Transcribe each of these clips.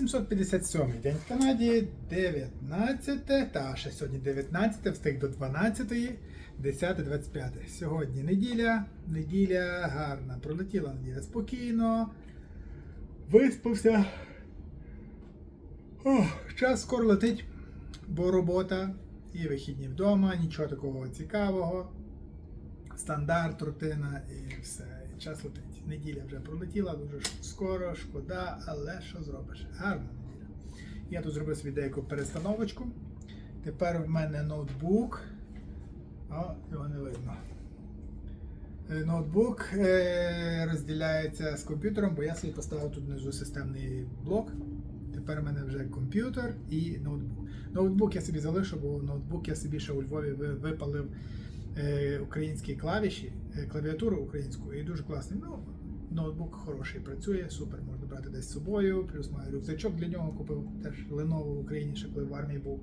857 день в Канаді, 19, та ще сьогодні 19, встиг до 12, 10, 25. Сьогодні неділя, неділя гарна, пролетіла неділя спокійно, виспався. О, час скоро летить, бо робота і вихідні вдома, нічого такого цікавого. Стандарт, рутина і все. Час летить. Неділя вже пролетіла дуже скоро, шкода, але що зробиш? Гарна неділя. Я тут зробив собі деяку перестановочку. Тепер в мене ноутбук. О, його не видно. Е, Ноутбук е, розділяється з комп'ютером, бо я собі поставив тут внизу системний блок. Тепер в мене вже комп'ютер і ноутбук. Ноутбук я собі залишу, бо ноутбук я собі ще у Львові випалив українські клавіші, е, клавіатуру українську і дуже класний. Ну, ноутбук хороший, працює, супер, можна брати десь з собою. Плюс маю рюкзачок для нього купив теж Lenovo в Україні, ще коли в армії був.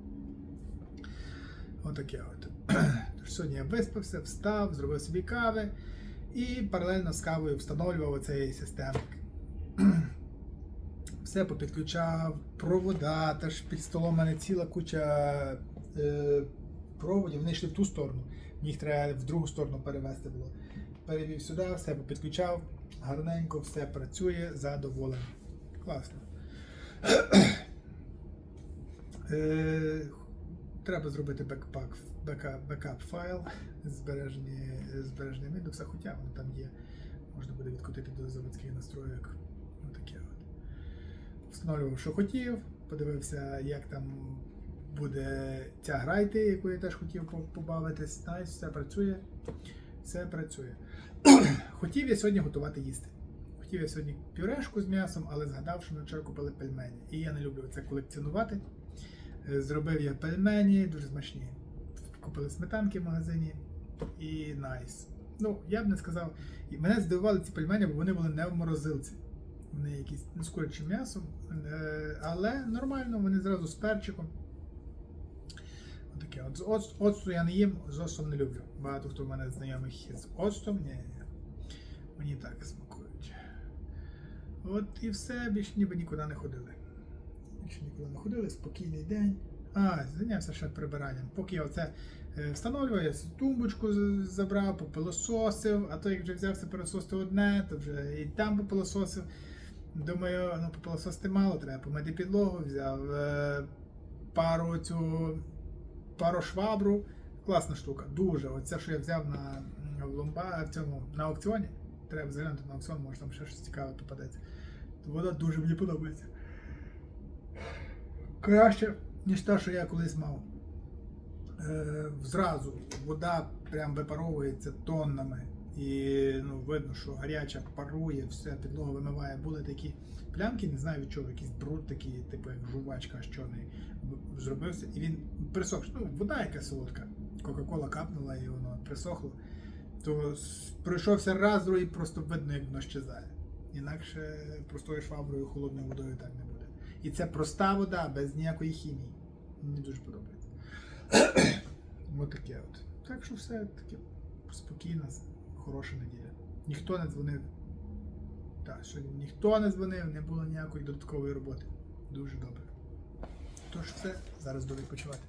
Отаке от. Тож сьогодні я виспався, встав, зробив собі кави і паралельно з кавою встановлював оцей системник. Все попідключав, провода, теж під столом у мене ціла куча е, проводів, вони йшли в ту сторону. Їх треба в другу сторону перевести було. Перевів сюди, все попідключав, гарненько, все працює, задоволений. Класно. Е, треба зробити бекпак, бекап, файл збереження Windows, хоча воно там є. Можна буде відкотити до заводських настроєк. Отаке от. Встановлював, що хотів, подивився, як там буде ця гра йти, яку я теж хотів побавитись. Знаєш, все працює. Все працює. хотів я сьогодні готувати їсти. Хотів я сьогодні пюрешку з м'ясом, але згадав, що ми вчора купили пельмені. І я не люблю це колекціонувати. Е, Зробив я пельмені, дуже смачні. Купили сметанки в магазині і найс. Ну, я б не сказав. І мене здивували ці пельмені, бо вони були не в морозилці. Вони якісь ну, з курячим м'ясом, е, але нормально, вони зразу з перчиком. Отаке. От з оц- оцту я не їм, з оцтом не люблю. Багато хто в мене знайомих з оцтом, ні, ні. Мені так смакують. От і все, більше ніби нікуди не ходили. Більше нікуди не ходили, спокійний день. А, зайнявся ще прибиранням. Поки я оце е, встановлював, я тумбочку забрав, попилососив, а то як вже взявся пилососити одне, то вже і там попилососив. Думаю, ну попилососити мало, треба помити підлогу, взяв е, пару цю пару швабру. Класна штука, дуже. Оце, що я взяв на ломба, в цьому на аукціоні. Треба заглянути на аукціон, може там ще щось цікаве попадеться. Вона дуже мені подобається. Краще, ніж те, що я колись мав. Е, зразу вода прям випаровується тоннами. І ну, видно, що гаряча парує, все, підлога вимиває. Були такі плямки, не знаю від чого, якийсь бруд такий, типу як жувачка чорний б- зробився. І він присох. Ну, вода яка солодка. Кока-кола капнула і воно присохло. То пройшовся раз, другий просто видно, як воно щезає. Інакше простою шваброю, холодною водою так не буде. І це проста вода, без ніякої хімії. Мені дуже подобається. Ось таке от. Так що все таке спокійна, хороша неділя. Ніхто не дзвонив. Так, сьогодні ніхто не дзвонив, не було ніякої додаткової роботи. Дуже добре. Тож все, зараз до відпочивати.